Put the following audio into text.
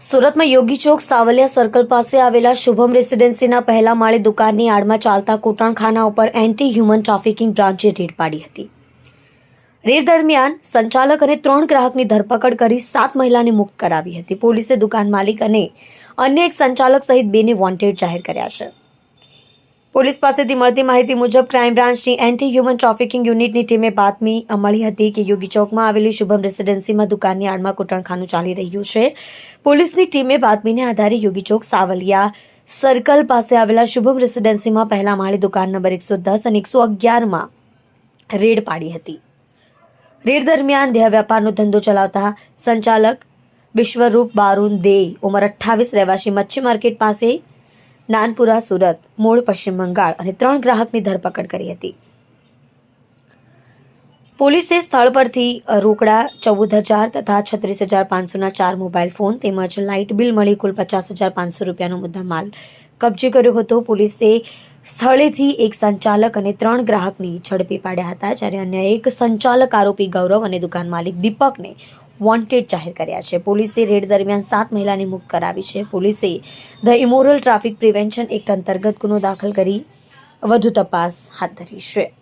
સુરતમાં યોગી ચોક સાવલિયા સર્કલ પાસે આવેલા શુભમ રેસિડેન્સીના પહેલા માળે દુકાનની આડમાં ચાલતા કૂટણખાના ઉપર એન્ટી હ્યુમન ટ્રાફિકિંગ બ્રાન્ચે રેડ પાડી હતી. રેડ દરમિયાન સંચાલક અને ત્રણ ગ્રાહકની ધરપકડ કરી સાત મહિલાને મુક્ત કરાવી હતી. પોલીસે દુકાન માલિક અને અન્ય એક સંચાલક સહિત બેને વોન્ટેડ જાહેર કર્યા છે. પોલીસ પાસેથી મળતી માહિતી મુજબ ક્રાઇમ બ્રાન્ચની એન્ટી હ્યુમન ટ્રાફિકિંગ યુનિટની ટીમે બાતમી મળી હતી કે યોગી ચોકમાં આવેલી શુભમ રેસિડેન્સીમાં દુકાનની આડમાં કૂટણખાનું ચાલી રહ્યું છે. પોલીસની ટીમે બાતમીને આધારે યોગી ચોક સાવલિયા સર્કલ પાસે આવેલા શુભમ રેસિડેન્સીમાં પહેલા માળે દુકાન નંબર એકસો દસ અને એકસો અગિયારમાં રેડ પાડી હતી. રેડ દરમિયાન દેહ વ્યાપારનો ધંધો ચલાવતા સંચાલક વિશ્વરૂપ બારુન દે, ઉંમર અઠ્ઠાવીસ, રહેવાસી મચ્છી માર્કેટ પાસે નાનપુરા, સુરત, મૂળ, પશ્ચિમ બંગાળ અને ત્રણ ગ્રાહકની ધરપકડ કરી હતી. પોલીસે સ્થળ પરથી રોકડા ચૌદ હજાર તથા છત્રીસ હજાર પાંચસોના ચાર મોબાઈલ ફોન તેમજ લાઇટ બિલ મળી કુલ પચાસ હજાર પાંચસો રૂપિયાનો મુદ્દા માલ કબજે કર્યો હતો. પોલીસે સ્થળેથી એક સંચાલક અને ત્રણ ગ્રાહકની ઝડપી પાડ્યા હતા, જ્યારે અન્ય એક સંચાલક આરોપી ગૌરવ અને દુકાન માલિક દીપકને વોન્ટેડ જાહેર કર્યા છે. પોલીસે રેડ દરમિયાન સાત મહિલાને મુક્ત કરાવી છે. પોલીસે the Immoral Traffic Prevention Act અંતર્ગત ગુનો દાખલ કરી વધુ તપાસ હાથ ધરી છે.